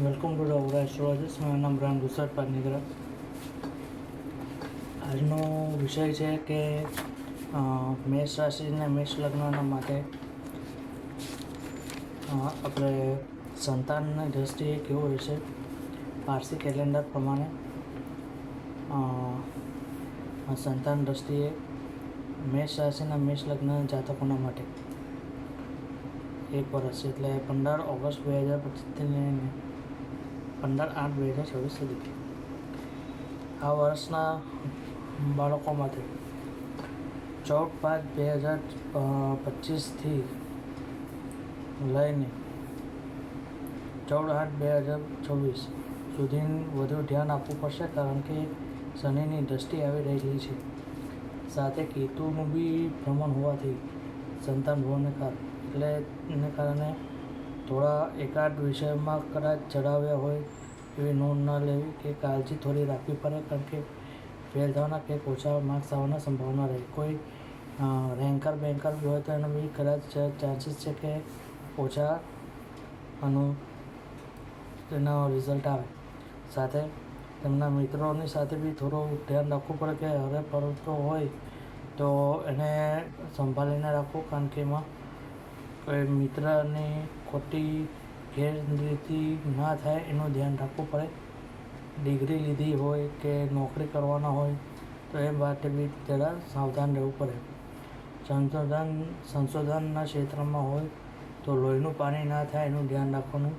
Welcome to the astrologies મારું નામ બ્રાન ગુસર પાટનીગરા આજનો વિષય છે કે મેષ રાશિને મેષ લગ્નના માટે આપણે સંતાનની દ્રષ્ટિએ કેવું હોય છે? પારસી કેલેન્ડર પ્રમાણે સંતાન દ્રષ્ટિએ મેષ રાશિના મેષ લગ્ન જાતકોના માટે. એક વર્ષ, એટલે પંદર ઓગસ્ટ બે હજાર પચીસથી લઈને પંદર આઠ બે હજાર છવ્વીસ સુધી. આ વર્ષના બાળકો માટે ચૌદ પાંચ બે હજાર પચીસથી લઈને ચૌદ આઠ બે હજાર છવ્વીસ સુધી વધુ ધ્યાન આપવું પડશે કારણ કે શનિની દ્રષ્ટિ આવી રહેલી છે. સાથે કેતુનું બી ભ્રમણ હોવાથી સંતાન ભવનને કારણે, એટલે એને કારણે થોડા એકાદ વિષયમાં કદાચ ચડાવ્યા હોય એવી નોંધ ન લેવી કે કાળજી થોડી રાખવી પડે, કારણ કે ફેલ થવાના કે ઓછા માર્ક્સ આવવાના સંભાવના રહે. કોઈ રેન્કર બેન્કર બી હોય તો એનો બી કદાચ ચાન્સીસ છે કે ઓછા આનું, એનો રિઝલ્ટ આવે. સાથે તેમના મિત્રોની સાથે બી થોડું ધ્યાન રાખવું પડે કે હરે ફરતો હોય તો એને સંભાળીને રાખવું, કારણ કે એમાં મિત્રની ખોટી ગેરરીતિ ના થાય એનું ધ્યાન રાખવું પડે. ડિગ્રી લીધી હોય કે નોકરી કરવાના હોય તો એ માટે બી જરા સાવધાન રહેવું પડે. સંશોધન, સંશોધનના ક્ષેત્રમાં હોય તો લોહીનું પાણી ના થાય એનું ધ્યાન રાખવાનું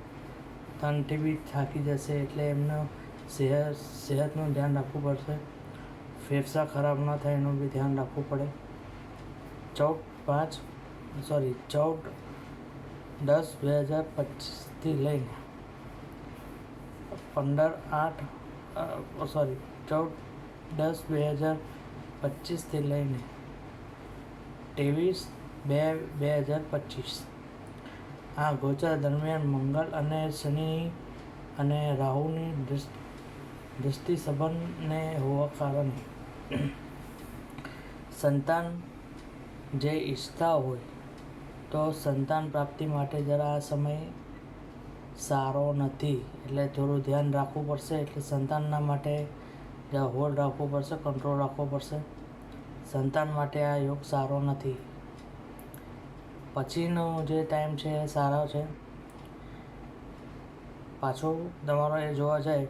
તનથી બી થાકી જશે એટલે એમનું સેહત સેહતનું ધ્યાન રાખવું પડશે. ફેફસા ખરાબ ન થાય એનું બી ધ્યાન રાખવું પડે. ચોક પાંચ સોરી, ચૌદ દસ બે હજાર પચીસથી લઈને પંદર આઠ સોરી, ચૌદ દસ બે હજાર પચીસથી લઈને ત્રેવીસ બે બે હજાર પચીસ. આ ગોચર દરમિયાન મંગળ અને શનિ અને રાહુની દૃષ્ટિ દૃષ્ટિ સંબંધને હોવા કારણે સંતાન જે ઈચ્છતા હોય તો સંતાન પ્રાપ્તિ માટે જરા આ સમય સારો નથી. એટલે થોડું ધ્યાન રાખવું પડશે, એટલે સંતાનના માટે હોલ્ડ રાખવો પડશે કંટ્રોલ રાખવો પડશે. સંતાન માટે આ યોગ સારો નથી. પછીનો જે ટાઈમ છે એ સારો છે. પાછો તમારો એ જોવા જાય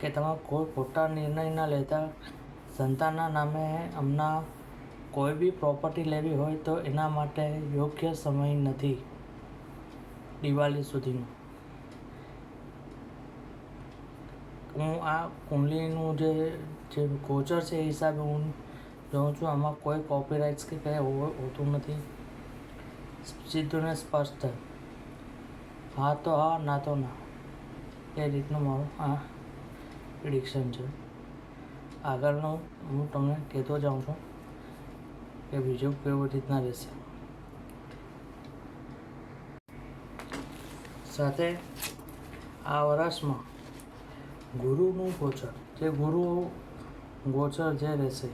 કે તમે કોઈ ખોટા નિર્ણય ના લેતા. સંતાનના નામે હમણાં કોઈ બી પ્રોપર્ટી લેવી હોય તો એના માટે યોગ્ય સમય નથી દિવાળી સુધીનો. હું આ કુંડલીનું જે જે ગોચર છે એ હિસાબે હું જોઉં છું, આમાં કોઈ કોપીરાઇટ્સ કે કંઈ હોતું નથી. સીધું ને સ્પષ્ટ. હા તો હા, ના તો ના. એ રીતનું મારું આ પ્રિડિક્શન છે. આગળનું હું તમને કહેતો જાઉં છું. કે બીજું કેવી રીતના રહેશે. સાથે આ વર્ષમાં ગુરુનું ગોચર, જે ગુરુ ગોચર જે રહેશે,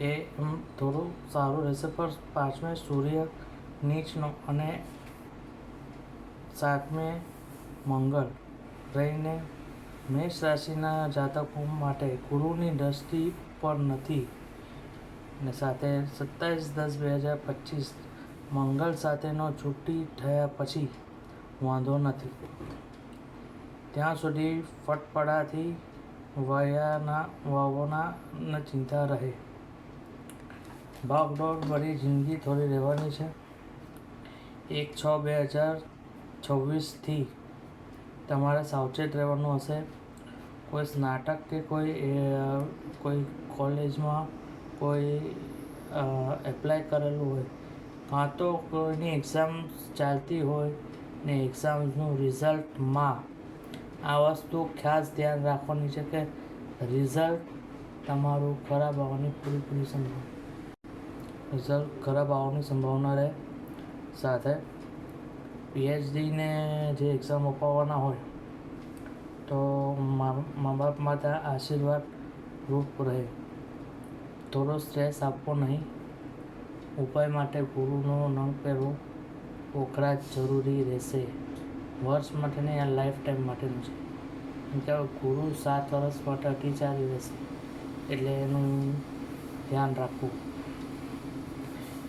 એ એમ થોડું સારું રહેશે, પણ પાંચમે સૂર્ય નીચનો અને સાતમે મંગળ રહીને મેષ રાશિના જાતકો માટે ગુરુની દ્રષ્ટિ પર નથી. અને સાથે સત્તાવીસ દસ બે હજાર પચીસ મંગળ સાથેનો છુટ્ટી થયા પછી વાંધો નથી. ત્યાં સુધી ફટપડાથી વયાના વાવોના ચિંતા રહે. ભાગદોડ ભરી જિંદગી થોડી રહેવાની છે. એક છ બે હજાર છવ્વીસથી તમારે સાવચેત રહેવાનું હશે. કોઈ સ્નાટક કે કોઈ કોઈ કોલેજમાં કોઈ એપ્લાય કરેલું હોય, કાં તો કોઈની એક્ઝામ ચાલતી હોય ને એક્ઝામનું રિઝલ્ટમાં આ વસ્તુ ખાસ ધ્યાન રાખવાની છે કે રિઝલ્ટ તમારું ખરાબ આવવાની પૂરેપૂરી સંભાવના. રિઝલ્ટ ખરાબ આવવાની સંભાવના રહે. સાથે પીએચડીને જે એક્ઝામ અપાવવાના હોય, તો મા બાપ માતા આશીર્વાદ રૂપ રહે. થોડો સ્ટ્રેસ આપવો નહીં. ઉપાય માટે ગુરુનો નંગ પહેરવો. પોખરા જરૂરી રહેશે. વર્ષ માટે નહીં આ લાઈફ ટાઈમ માટેનું છે. કે ગુરુ સાત વર્ષ માટે અટી ચાલી રહેશે. એટલે એનું ધ્યાન રાખવું.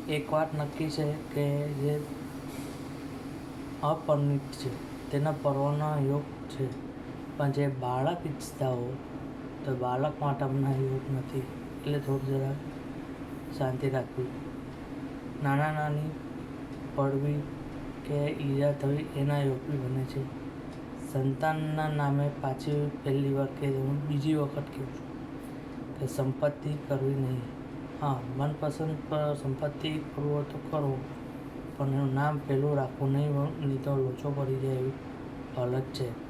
એક વાત નક્કી છે કે જે અપરિણિત છે, તેના પર્વના યોગ છે. પણ જે બાળક ઈચ્છતા હો તો બાળક માટે હમણાં યોગ નથી. એટલે થોડું જરા શાંતિ રાખવી. નાના નાની પડવી કે ઈજા થવી એના યોગ બને છે. સંતાનના નામે પાછી પહેલી વાર કે હું બીજી વખત કહું છું કે સંપત્તિ કરવી નહીં. હા, મનપસંદ પર સંપત્તિ કરવો તો કરો, પણ એનું નામ પહેલું રાખવું નહીં નહીં તો લોચો પડી જાય એવી હાલત છે.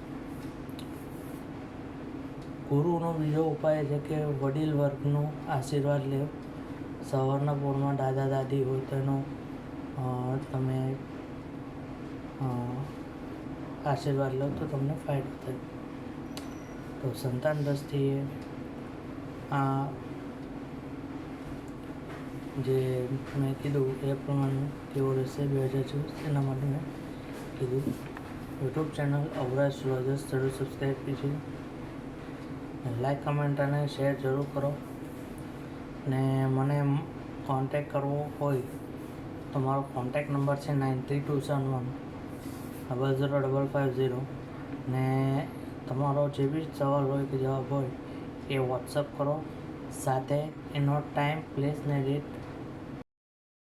ગુરુનો બીજો ઉપાય છે કે વડીલ વર્ગનો આશીર્વાદ લેવો સવારના પોરમાં દાદા દાદી હોય તેનો તમે આશીર્વાદ લો તો તમને ફાયદો થાય. તો સંતાન દ્રષ્ટિએ આ જે મેં કીધું એ પ્રમાણે કેવો રહેશે બે હજાર ચોવીસ એના માટે મેં કીધું. યુટ્યુબ ચેનલ અવરાજ સુરજસ જરૂર સબસ્ક્રાઈબ કીजिए લાઈક કમેન્ટ અને શેર જરૂર કરો. ને મને કોન્ટેક કરવો હોય તો મારો કોન્ટેક નંબર છે nine three two seven one double zero double five zero ને તમારો જે બી સવાલ હોય કે જવાબ હોય એ વોટ્સઅપ કરો. સાથે એનો ટાઈમ પ્લેસ ને ડેટ